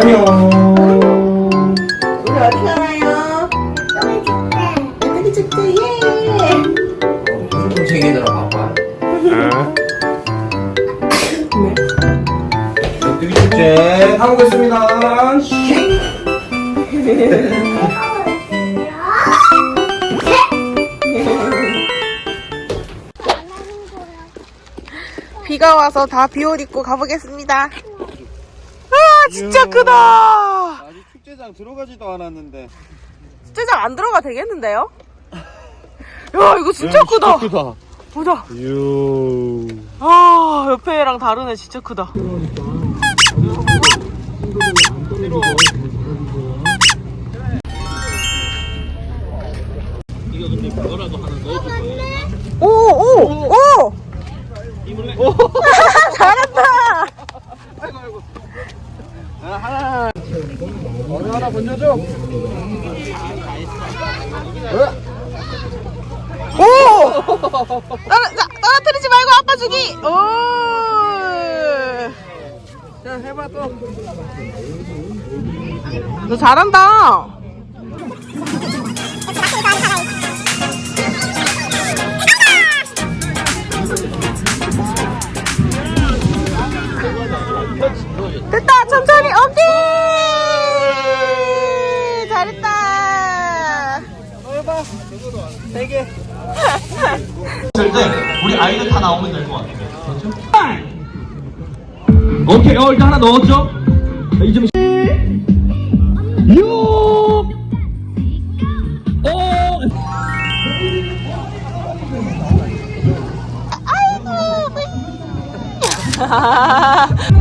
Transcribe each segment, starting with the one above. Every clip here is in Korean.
안녕. 우리 어디 가나요? 메뚜기 축제 예! 무슨 챙기느라 바빠. 메뚜기 축제 가보겠습니다. 비가 와서 다 비옷 입고 가보겠습니다. 아 진짜 크다. 아직 축제장 들어가지도 않았는데. 축제장 안 들어가 되겠는데요? 야 이거 진짜 크다. 크다. 보자. 유. 아 옆에 애랑 다르네 진짜 크다. 너 잘한다! 됐다! 천천히! 오케이! 잘했다! 또 해봐. 세 개. 있을 때 우리 아이들 다 나오면 될 것 같아요. 그렇죠? 오케이, 어 일단 하나 넣었죠? 이점 哈哈哈哈哈！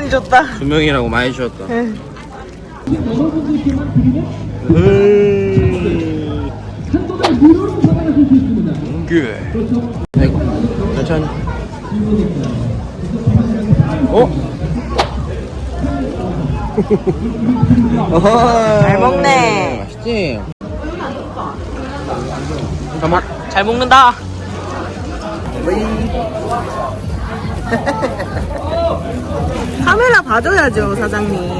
많이 줬다. 두 명이라고 많이 주셨다. 그. 아이고, 천천히. 어? 어허. 잘 먹네. 맛있지? 잠깐만. 잘 먹는다. 카메라 봐줘야죠, 사장님.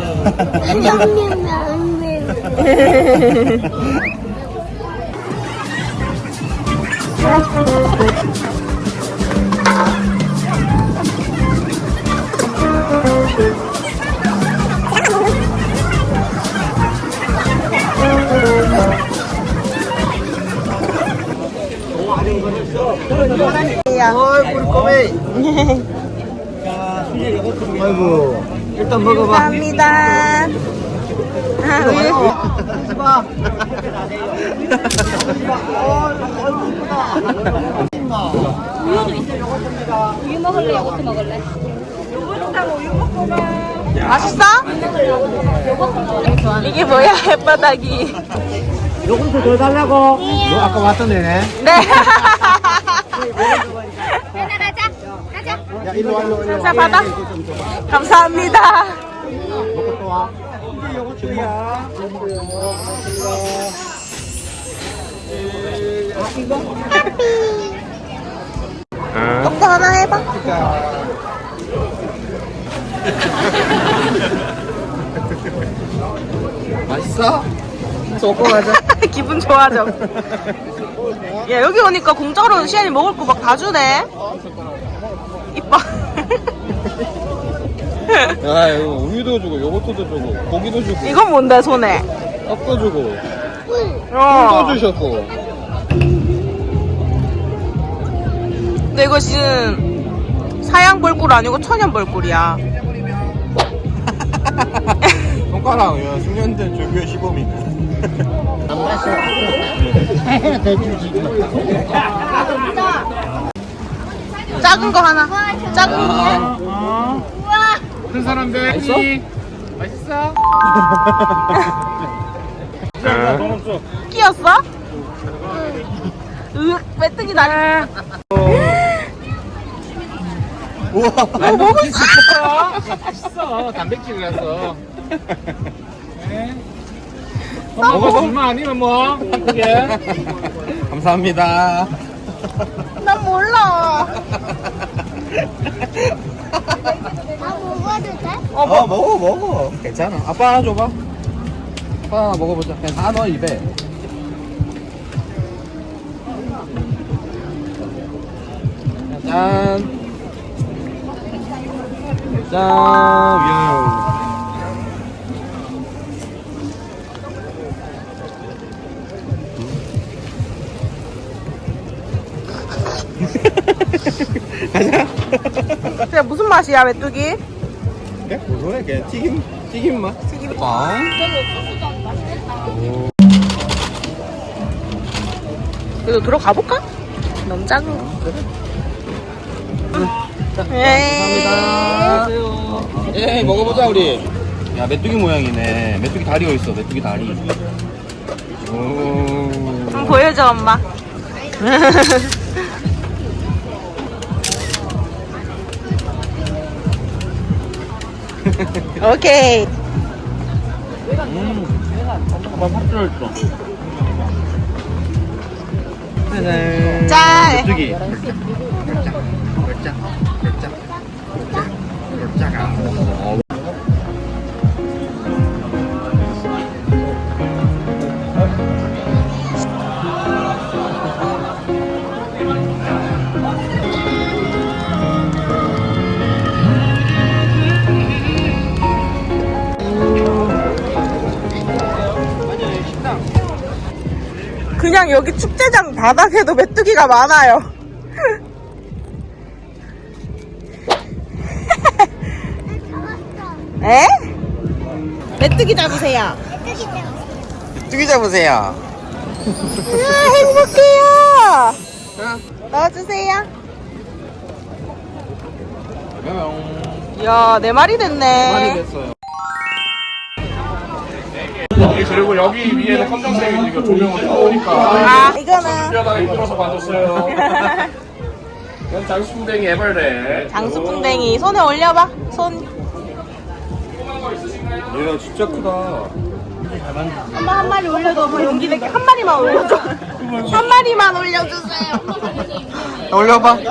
어이, 우리 꼬메. 아이고. 일단 먹어봐. 감사합니다. 아, 우유. 맛있어? 이게 뭐야, 햇바닥이. 요금도 더 달라고. 너 아까 왔던 애네. 네. 야, 일로 와, 일로 와. 일로 와. 자, 받아. 감사합니다. 먹고 또 와. 이게 요거트야. 떡도 하나 해봐. 맛있어? 먹고 가자. 기분 좋아져. 야, 여기 오니까 공짜로 시안이 먹을 거 막 다 주네. 이뻐. 야, 이거 우유도 주고, 요거트도 주고, 고기도 주고, 이건 뭔데, 손에? 떡도 주고, 어. 꿀도 주셨고. 근데 이거 지금 사양 벌꿀 아니고 천연 벌꿀이야. 아빠랑 야, 숙련된 조교 시범이네. 작은 거 하나. 작은 거. 큰 사람들 맛있어? 맛있어? 끼었어? 으, 메뚜기 다리. 우와. 어, 먹을 수 있어. 맛있어 단백질이라서 먹어서 얼마 아니면 뭐 그게 감사합니다. 난 몰라. 나 먹어도 돼? 어, 먹어, 먹어. 괜찮아. 아빠 하나 줘봐. 아빠 하나 먹어보자. 그냥 다 넣어, 입에. 짠. 짠. 야. 그냥 무슨 맛이야, 메뚜기? 그래? 뭐래? 그냥 튀김, 튀김 맛. 튀김 빵. 그래도 들어가 볼까? 너무 작은 거. 에이. 감사합니다. 예, 먹어보자 우리. 야, 메뚜기 모양이네. 메뚜기 다리가 있어. 메뚜기 다리. 오. 한번 보여줘, 엄마. 오케이. 한번 팍 들어있어. 짜잔. 짠. 메뚜기. 멸작, 멸작, 멸작, 멸작, 멸작. 여기 축제장 바닥에도 메뚜기가 많아요. 에? 메뚜기 잡으세요. 메뚜기 잡으세요. 우와, 행복해요. 넣어주세요. 뿅. 이야, 네 마리 됐네. 됐어요. 그리고 여기 위에는 검정색이 지금 조명을 떠오니까 아, 이거는 특별하게 입혀서 만졌어요 이건 장수풍뎅이 애벌레 장수풍뎅이. 손에 올려봐. 손. 얘가 진짜 크다. 엄마 한 마리 올려줘. 엄마 용기 내게 한 마리만 올려줘. 한 마리만 올려주세요. 올려봐.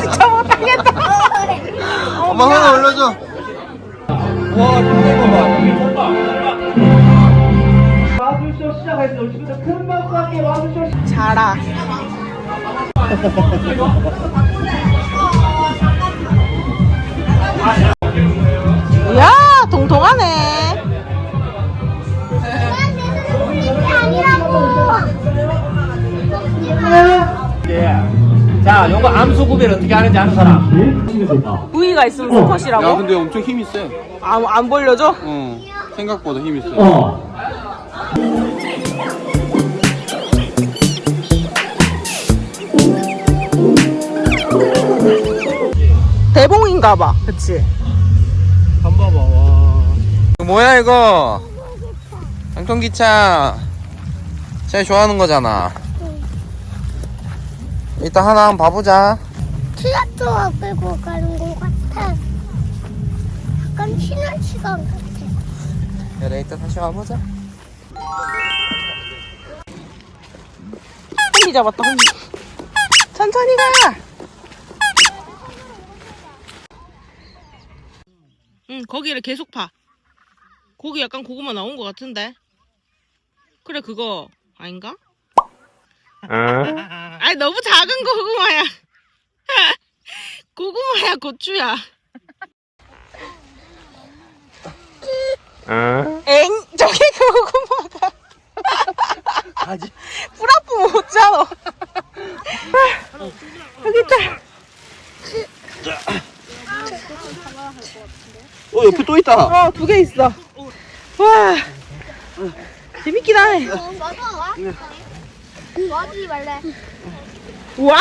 진짜 못하겠다. 엄마 하나 올려줘. 와, 큰거 봐. 자라. 이야, 통통하네. 자, 요거 암수 구별 어떻게 하는지 아는 사람? 부위가 있으면 야, 수컷이라고? 근데 엄청 힘이 세. 안, 안 벌려줘? 어, 생각보다 힘이 세. 어. 대봉인가 봐. 그치? 한 봐봐, 와. 뭐야, 이거? 항통기차. 제일 좋아하는 거잖아. 이따 하나 한번 봐보자. 트라토가 끌고 가는 것 같아. 약간 쉬는 시간 같아. 그래, 이따 다시 와보자. 혼기 잡았다, 혼기. 천천히 가! 응, 거기를 계속 파. 거기 약간 고구마 나온 것 같은데? 그래, 그거 아닌가? 아니, 너무 작은 고구마야. 고구마야, 고추야. 엥, 저기 고구마가. 아직. 불아프 못잖아. 여기 있다. 어 옆에 또 있다. 어, 두 개 있어. 와. 재밌긴 하네. 어, 맞아. 뭐하지 말래. 우와.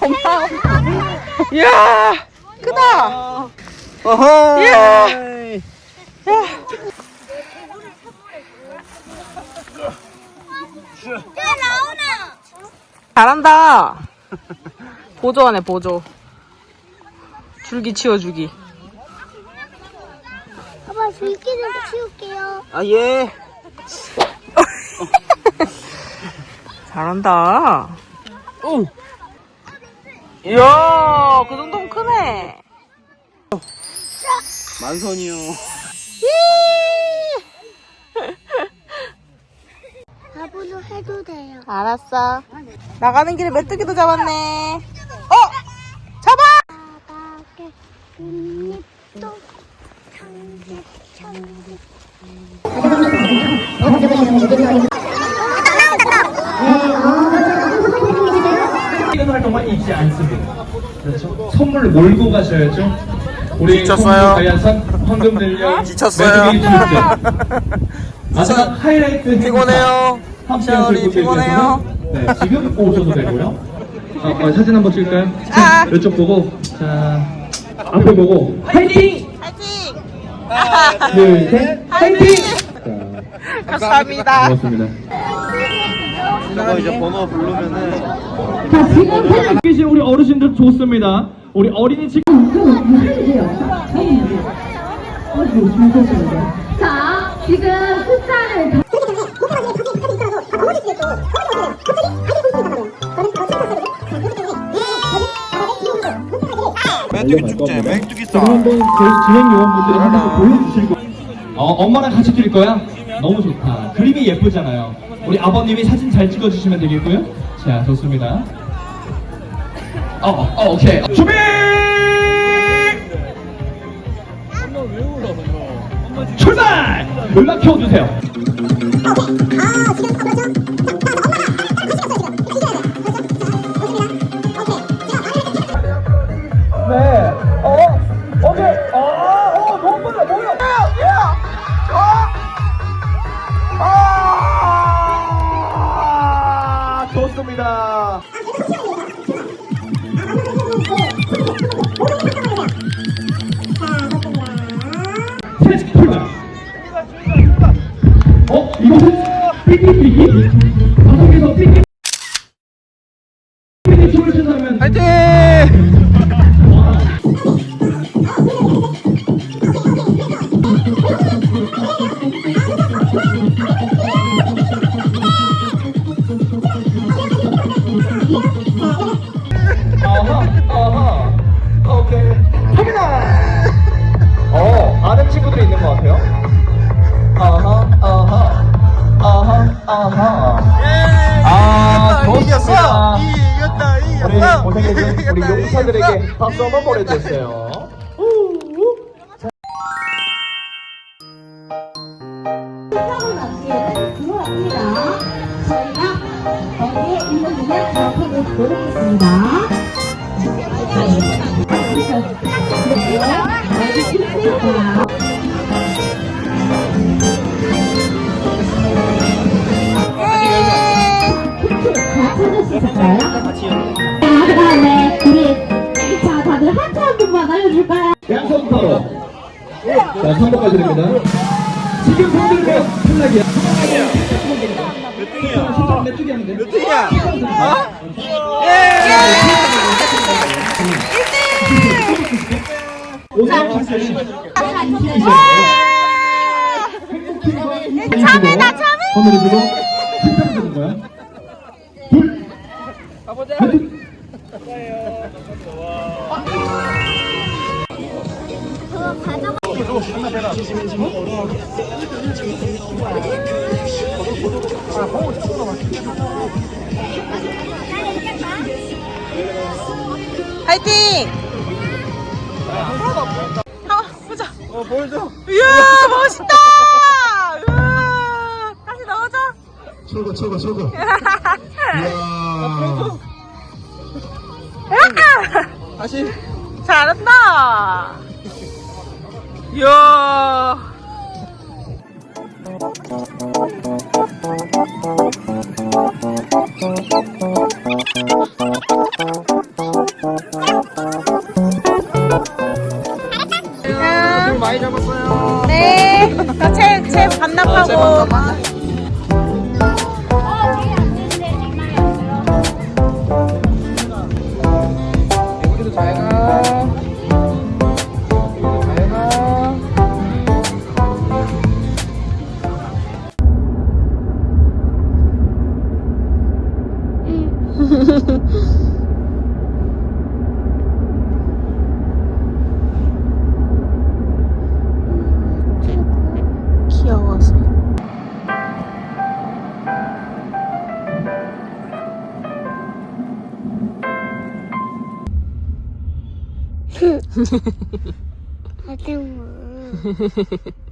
고마워. 이야, 크다. 어허. 이야. 야. 야, 나오나. 잘한다. 보조하네, 보조. 줄기 치워주기. 아빠, 줄기를 치울게요. 아 예. 잘한다. 오. 이야, 그 정도면 크네. 만선이요. 바보로 해도 돼요. 알았어. 나가는 길에 메뚜기도 잡았네. 어! 잡아! 바닥에 잎도. 잊지 않습니다. 그렇죠? 선물을 몰고 가셔야죠. 우리 지쳤어요. 가야산 황금 들려 지쳤어요. 메뚜기 축제. 마지막 하이라이트 피곤해요. 함께 하실 분들께서는 피곤해요. 네, 지금 오셔도 되고요. 아, 아, 사진 한번 찍을까요? 아. 이쪽 보고 자 앞을 보고 화이팅! 파이팅! 둘, 셋, 화이팅! 자, 감사합니다. 고맙습니다. 저거 이제 번호 부르면은 계신 우리 어르신들 좋습니다. 우리 어린이 친구 자, 지금 숫자를 메뚜기 축제, 메뚜기 그럼 썰. 한번 저희 진행 요원분들이 한번 보여주실 거. 어, 엄마랑 같이 찍을 거야? 너무 좋다. 그림이 예쁘잖아요. 우리 아버님이 사진 잘 찍어주시면 되겠고요. 자, 좋습니다. 어, 어, 오케이. 준비! 출발! 연락 켜주세요. 네. 아, 좋습니다. 우리 고생해준 우리 용사들에게 박수 한번 보내주세요. 잡아보도록 하겠습니 다. 다음에 우리 자 다들 하트 한 번만 알려줄까요? 양손바로. 자, 선거까지 됩니다. 지금 분들과 탈락이야. 메뚜기야. 신청 메뚜기 하면 돼. 메뚜기야. 오늘 박사님. 참외다, 참외! 손을 들고 한장 주는 거야. 둘. 가보자. 파이팅! 한번 보자. 어, 보여줘. 이야, 멋있다! 우와, 다시 넣어줘. 최고 최고 최고 이야 다시. 잘한다. 이야. 술 많이 잡았어요. 네. 체, 체 반납하고. 하지마.